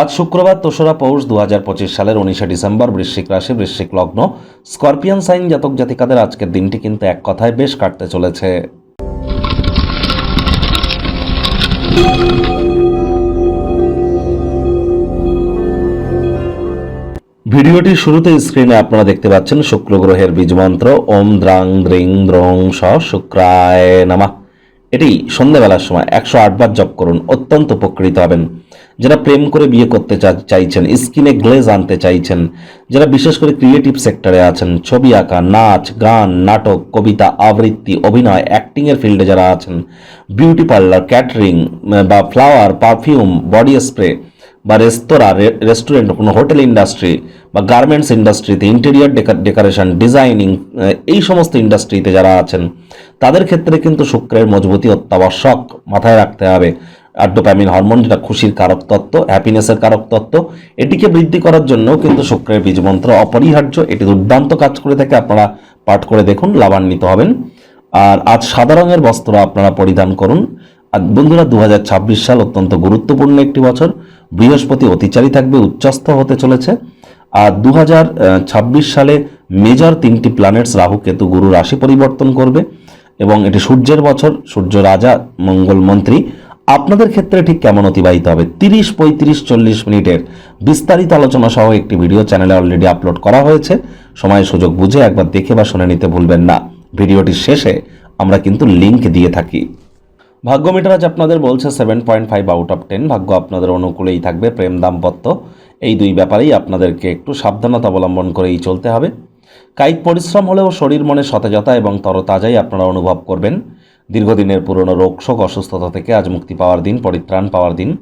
আজ শুক্রবার তোসরা পৌষ দু হাজার পঁচিশ সালের উনিশে ডিসেম্বর বৃশ্চিক রাশি, বৃশ্চিক লগ্ন। স্করপিয়ান সাইন জাতক জাতিকাদের আজকের দিনটি কিন্তু এক কথায় বেশ কাটতে চলেছে। ভিডিওটির শুরুতে স্ক্রিনে আপনারা দেখতে পাচ্ছেন শুক্র গ্রহের বীজমন্ত্র ওম দ্রাং দ্রিং দ্রং স শুক্রায় নামা। এটি সন্ধ্যাবেলার সময় একশো আটবার জপ করুন, অত্যন্ত উপকৃত হবেন। যারা প্রেম করে বিয়ে করতে চাইছেন, স্কিনে গ্লেজ আনতে চাইছেন, যারা বিশেষ করে ক্রিয়েটিভ সেক্টরে আছেন, ছবি আঁকা, নাচ, গান, নাটক, কবিতা, আবৃত্তি, অভিনয় অ্যাক্টিংয়ের ফিল্ডে যারা আছেন বিউটি পার্লার ক্যাটারিং বা ফ্লাওয়ার পারফিউম বডি স্প্রে বা রেস্তোরাঁ রেস্টুরেন্ট কোনো হোটেল ইন্ডাস্ট্রি বা গার্মেন্টস ইন্ডাস্ট্রিতে ইন্টেরিয়র ডেকোরেশন ডিজাইনিং এই সমস্ত ইন্ডাস্ট্রিতে যারা আছেন, তাদের ক্ষেত্রে কিন্তু শুক্রের মজবুতি অত্যাবশ্যক মাথায় রাখতে হবে। আড্ডোপ্যামিন হরমোন, যেটা খুশির কারক তত্ত্ব হ্যাপিনেসের কারক তত্ত্ব, এটিকে বৃদ্ধি করার জন্য কিন্তু শুক্রের বীজ বীজমন্ত্র অপরিহার্য। এটি দুর্দান্ত কাজ করে থাকে, আপনারা পাঠ করে দেখুন, লাভান্বিত হবেন। আর আজ সাদা রঙের বস্ত্র আপনারা পরিধান করুন। আর বন্ধুরা দু হাজার ছাব্বিশ সাল অত্যন্ত গুরুত্বপূর্ণ একটি বছর। বৃহস্পতি অতিচারী থাকবে, উচ্চস্থ হতে চলেছে। আর দু হাজার ছাব্বিশ সালে মেজর তিনটি প্ল্যানেটস রাহু, কেতু, গুরু, রাশি পরিবর্তন করবে। এবং এটি সূর্যের বছর, সূর্য রাজা, মঙ্গল মন্ত্রী। আপনাদের ক্ষেত্রে ঠিক কেমন অতিবাহিত হবে? তিরিশ, পঁয়ত্রিশ, চল্লিশ মিনিটের বিস্তারিত আলোচনা সহ একটি ভিডিও চ্যানেলে অলরেডি আপলোড করা হয়েছে। সময় সুযোগ বুঝে একবার দেখে বা শুনে নিতে ভুলবেন না। ভিডিওটির শেষে আমরা কিন্তু লিংক দিয়ে থাকি। ভাগ্য মিটার আজ আপনাদের বলছে seven point five out of ten ভাগ্য আপনাদের অনুকূলেই থাকবে, প্রেম দাম্পত্য। এই দুই ব্যাপারেই আপনাদেরকে একটু সাবধানতা অবলম্বন করেই চলতে হবে। কায়িক পরিশ্রম হলেও শরীর মনে সতেজতা এবং তরতাজাই আপনারা অনুভব করবেন। দীর্ঘদিনের পুরনো রোগ শোক অসুস্থতা থেকে আজ মুক্তি পাওয়ার দিন, পরিত্রাণ পাওয়ার দিন।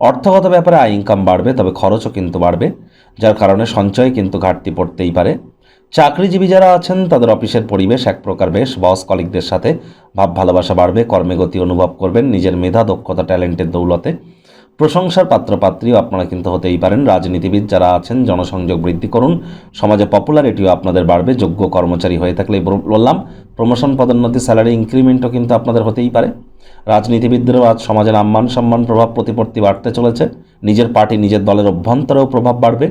অর্থগত ব্যাপারে আয় ইনকাম বাড়বে, তবে খরচও কিন্তু বাড়বে, যার কারণে সঞ্চয় কিন্তু ঘাটতি পড়তেই পারে। চাকরিজীবী যারা আছেন, তাদের অফিসের পরিবেশ এক প্রকার বেশ। বস কলিকদের সাথে ভাব ভালোবাসা বাড়বে, কর্মে গতি অনুভব করবেন, নিজের মেধা, দক্ষতা, ট্যালেন্টের দৌলতে। প্রশংসার পাত্রপাত্রীও আপনারা কিন্তু হতেই পারেন। রাজনীতিবিদ যারা আছেন, জনসংযোগ বৃদ্ধি করুন। সমাজে পপুলারিটিও আপনাদের বাড়বে, যোগ্য কর্মচারী হয়ে থাকলে বললাম। প্রমোশন পদোন্নতি, স্যালারি ইনক্রিমেন্টও কিন্তু আপনাদের হতেই পারে। রাজনীতিবিদদেরও আজ সমাজের আম্মান সম্মান প্রভাব প্রতিপত্তি বাড়তে চলেছে। নিজের পার্টি, নিজের দলের অভ্যন্তরেও প্রভাব বাড়বে।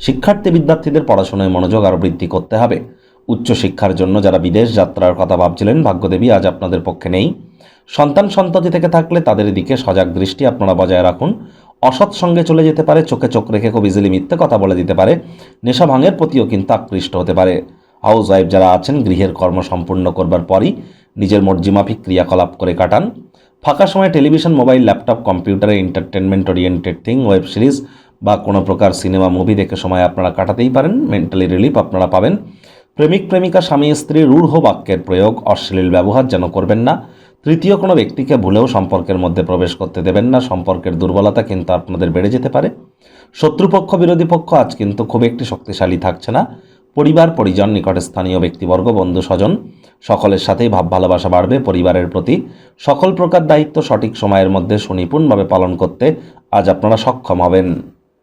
শিক্ষার্থী বিদ্যার্থীদের পড়াশোনায় মনোযোগ আরও বৃদ্ধি করতে হবে। উচ্চশিক্ষার জন্য যারা বিদেশ যাত্রার কথা ভাবছিলেন, ভাগ্যদেবী আজ আপনাদের পক্ষে নেই। সন্তান সন্ততি থেকে থাকলে তাদের দিকে সজাগ দৃষ্টি আপনারা বজায় রাখুন। অসৎ সঙ্গে চলে যেতে পারে, চোখে চোখ রেখে খুব ইজিলি মিথ্যে কথা বলে দিতে পারে। নেশা ভাঙের প্রতিও কিন্তু আকৃষ্ট হতে পারে। হাউস ওয়াইফ যারা আছেন, গৃহের কর্ম সম্পূর্ণ করবার পরই নিজের মর্জিমাফিক ক্রিয়াকলাপ করে কাটান। ফাঁকা সময় টেলিভিশন, মোবাইল, ল্যাপটপ, কম্পিউটারে entertainment oriented thing web series বা কোনো প্রকার সিনেমা মুভি দেখে সময় আপনারা কাটাতেই পারেন মেন্টালি রিলিফ আপনারা পাবেন। প্রেমিক, প্রেমিকা, স্বামী, স্ত্রী, রূঢ় বাক্যের প্রয়োগ, অশ্লীল ব্যবহার যেন করবেন না। তৃতীয় কোনো ব্যক্তিকে ভুলেও সম্পর্কের মধ্যে প্রবেশ করতে দেবেন না। সম্পর্কের দুর্বলতা কিন্তু আপনাদের বেড়ে যেতে পারে। শত্রুপক্ষ, বিরোধী পক্ষ আজ কিন্তু খুব একটি শক্তিশালী থাকছে না। পরিবার, পরিজন, নিকটে স্থানীয় ব্যক্তিবর্গ, বন্ধু, স্বজন, সকলের সাথেই ভাব, ভালোবাসা বাড়বে পরিবারের প্রতি। সকল প্রকার দায়িত্ব সঠিক সময়ের মধ্যে সুনিপুণভাবে পালন করতে আজ আপনারা সক্ষম হবেন।